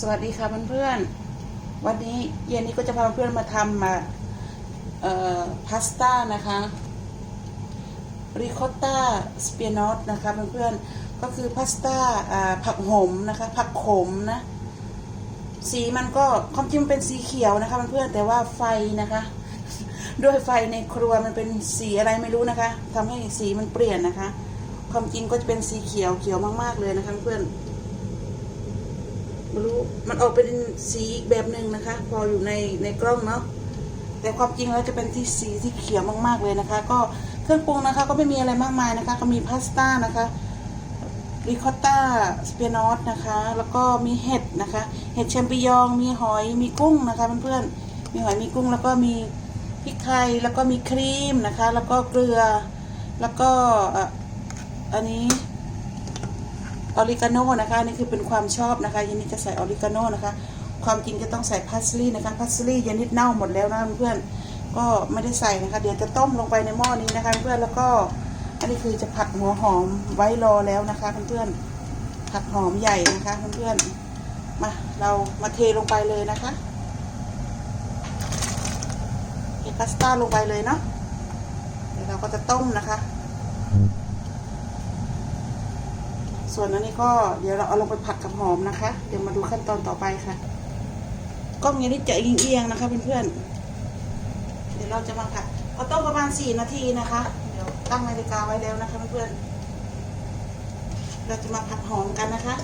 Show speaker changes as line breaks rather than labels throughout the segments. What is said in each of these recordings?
สวัสดีค่ะเพื่อนๆวันนี้เย็นนี้ก็จะพาเพื่อนมาทำมาเอ่อพาสต้านะคะริคอตตาสเปียนอตนะคะเพื่อนๆก็คือพาสต้าผักหอมนะคะผักขมนะสีมันก็ความจริงมันเป็นสีเขียวนะคะเพื่อนๆแต่ว่าไฟนะคะ ด้วยไฟในครัวมันเป็นสีอะไรไม่รู้นะคะทำให้สีมันเปลี่ยนนะคะ ความจริงก็จะเป็นสีเขียวเขียวมาก ๆเลยนะคะเพื่อน ไม่รู้มันออกเป็นสีอีกแบบหนึ่งนะคะ พออยู่ในในกล้องเนาะแต่ความจริงแล้วจะเป็นที่สีที่เขียวมากๆเลยนะคะ ก็เครื่องปรุงนะคะ ก็ไม่มีอะไรมากมายนะคะ ก็มีพาสต้านะคะริคอตต้าสเปียนอสนะคะ แล้วก็มีเห็ดนะคะ เห็ดแชมปิญองมีหอยมีกุ้งนะคะเพื่อนๆมีหอยมีกุ้งแล้วก็มีพริกไทยแล้วก็มีครีมนะคะ แล้วก็เกลือแล้วก็อ่ออันนี้ ออริกาโนนะคะนี่คือเป็นความชอบนะคะยันนิดจะใส่ออริกาโนนะคะ ความจริงจะต้องใส่พาสลีย์นะคะพาสลีย์ยันนิดเน่าหมดแล้วนะเพื่อนก็ไม่ได้ใส่นะคะ เดี๋ยวจะต้มลงไปในหม้อนี้นะคะ เพื่อนแล้วก็อันนี้คือจะผัดหัวหอมไว้รอแล้วนะคะเพื่อนผัดหอมใหญ่นะคะเพื่อนมาเรามาเทลงไปเลยนะคะเทพาสต้าลงไปเลยเนาะเดี๋ยวเราก็จะต้มนะคะ ส่วนอันนี้ก็เดี๋ยวเราเอาลงไปผัดกับหอมนะคะ เดี๋ยวมาดูขั้นตอนต่อไปค่ะกล้องนี้ที่จะเอียงๆนะคะเพื่อนๆ เดี๋ยวเราจะมาผัดเอาต้มประมาณสี่นาทีนะคะ เดี๋ยวตั้งนาฬิกาไว้แล้วนะคะเพื่อนๆ เราจะมาผัดหอมกันนะคะ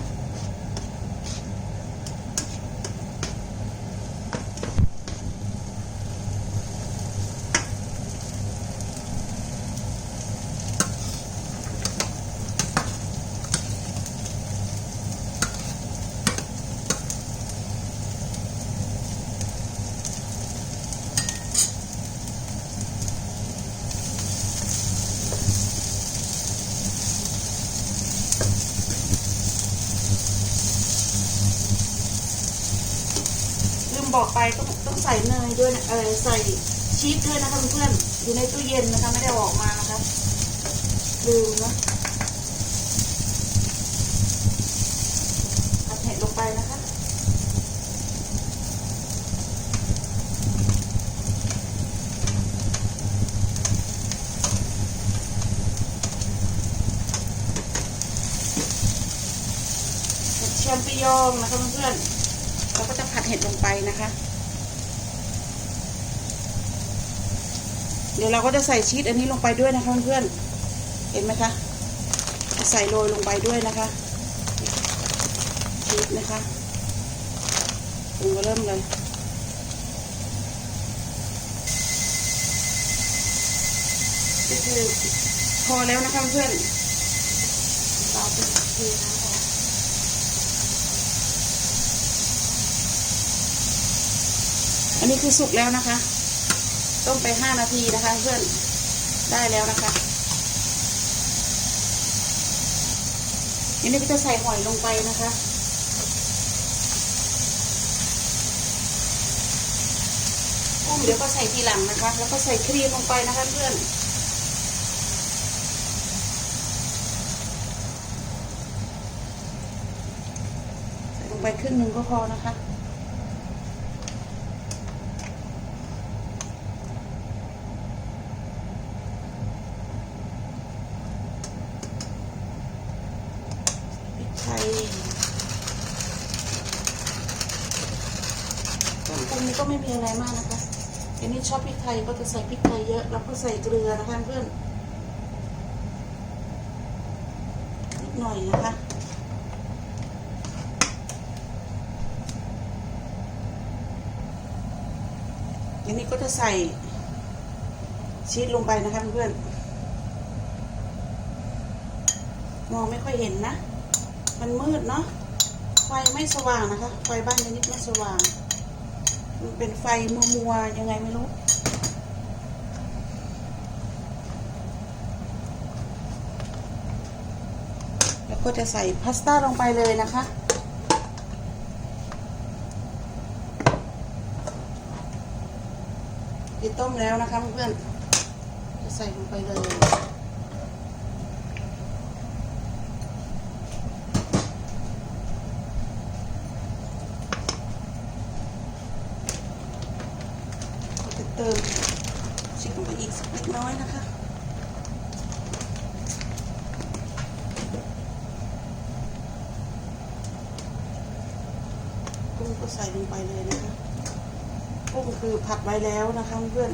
บอกไปต้องต้องใส่เนยด้วยเออใส่ชีสด้วยนะคะเพื่อนๆอยู่ในตู้เย็นนะคะไม่ได้ออกมานะคะลืมนะผัดเห็ดลงไปนะคะแชมปิญองนะคะเพื่อนๆ เราก็จะผัดเห็ดลงไปนะคะ เดี๋ยวเราก็จะใส่ชีสอันนี้ลงไปด้วยนะคะเพื่อนๆเห็นไหมคะใส่โรยลงไปด้วยนะคะชีสนะคะปรุงก็เริ่มเลยก็คือพอแล้วนะคะเพื่อนเราไปเทน้ำออก อั นนี้คือสุกแล้วนะคะ ต้มไปห้านาทีนะคะ เพื่อนได้แล้วนะคะอันนี้ก็จะใส่หอยลงไปนะคะกุ้งเดี๋ยวก็ใส่ทีหลังนะคะ แล้วก็ใส่ครีมลงไปนะคะเพื่อนใส่ลงไปครึ่งหนึ่งก็พอนะคะ พริกไทย เครื่องปรุงนี้ก็ไม่มีอะไรมากนะคะอันนี้ชอบพริกไทยก็จะใส่พริกไทยเยอะ แล้วก็ใส่เกลือนะคะเพื่อนนิดหน่อยนะคะอันนี้ก็จะใส่ชีสลงไปนะคะเพื่อนมองไม่ค่อยเห็นนะ มันมืดเนาะ ไฟไม่สว่างนะคะ ไฟบ้านนิดไม่สว่าง มันเป็นไฟมัวๆยังไงไม่รู้ แล้วก็จะใส่พาสต้าลงไปเลยนะคะที่ต้มแล้วนะคะเพื่อนจะใส่ลงไปเลย เติมชีสลงไปอีกสักเล็กน้อยนะคะกุ้งก็ใส่ลงไปเลยนะคะกุ้งคือผัดไว้แล้วนะคะเพื่อน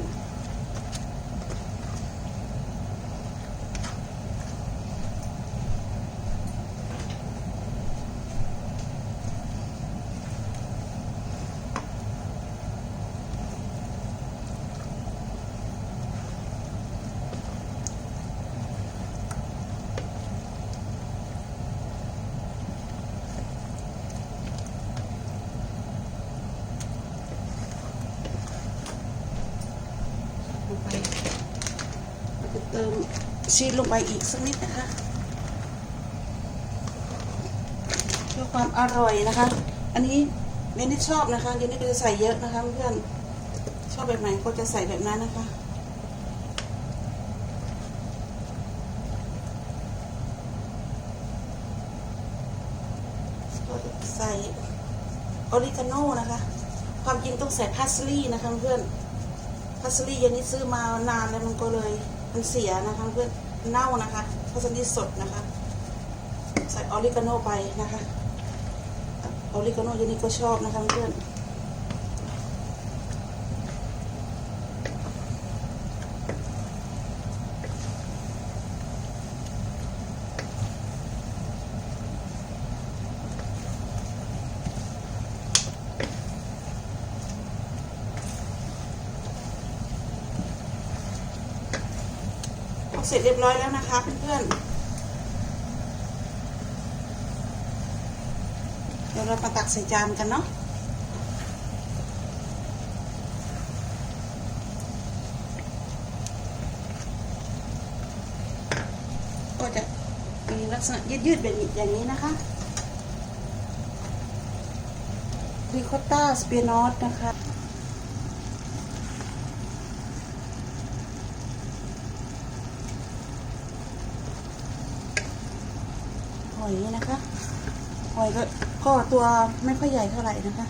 ลงไปแล้วก็เติม ชีสลงไปอีกสักนิดนะคะเพื่อความอร่อยนะคะ อันนี้เนนี่ชอบนะคะเนนี่ก็จะใส่เยอะนะคะเพื่อนชอบแบบไหนก็จะใส่แบบนั้นนะคะใส่ออริกาโน่นะคะ ความจริงต้องใส่พาสลีย์นะคะเพื่อนพัสลีเย็นนี้ซื้อมานานแล้วมันก็เลย มันเสียนะคะเพื่อนเน่านะคะพัสลีสดนะคะ ใส่ออริกาโนไปนะคะออริกาโนย็นนี้ก็ชอบนะคะเพื่อน เสร็จเรียบร้อยแล้วนะคะเพื่อนๆ เดี๋ยวเรามาตักใส่จานกันเนาะก็จะมีลักษณะยืดๆแบบอย่างนี้นะคะริคอตต้าสเปียนอสนะคะ อยนะคะหอยก็ก็ตัวไม่ค่อยใหญ่เท่าไหร่นะคะ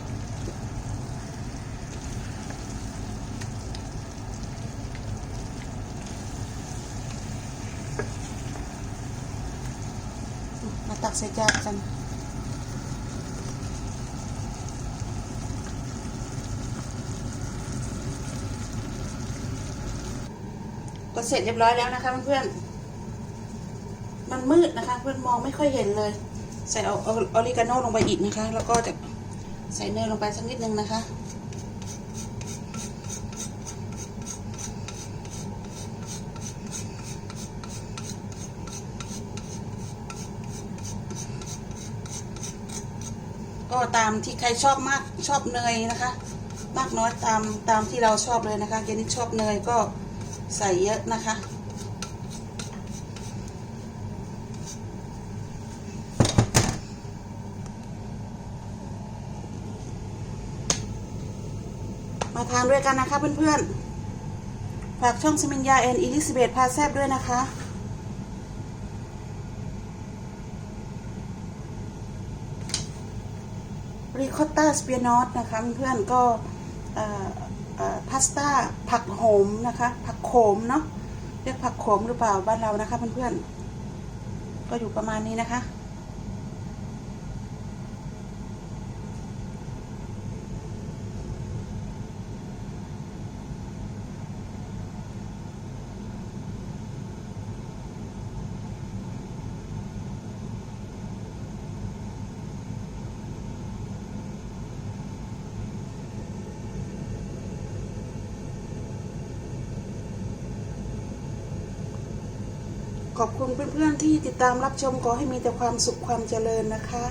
มาตักใส่จานกันก็เสร็จเรียบร้อยแล้วนะคะเพื่อนๆ มืดนะคะ เพื่อนมองไม่ค่อยเห็นเลย ใส่เอาออริกาโน่ลงไปอีกนะคะ แล้วก็จะใส่เนยลงไปสักนิดนึงนะคะ ก็ตามที่ใครชอบมากชอบเนยนะคะ มากน้อยตามตามที่เราชอบเลยนะคะเจนนี่ชอบเนยก็ใส่เยอะนะคะ ทานด้วยกันนะคะเพื่อนๆ ฝากช่องสมิญญาแอนอิลิซเบธพาแซบด้วยนะคะ ริคอตตาสเปียนอสนะคะเพื่อนๆก็พาสต้าผักโหมนะคะ ผักโขมเนาะเรียกผักโขมหรือเปล่าบ้านเรานะคะเพื่อนๆ ก็อยู่ประมาณนี้นะคะ ขอบคุณเพื่อนๆที่ติดตามรับชมขอให้มีแต่ความสุขความเจริญนะคะ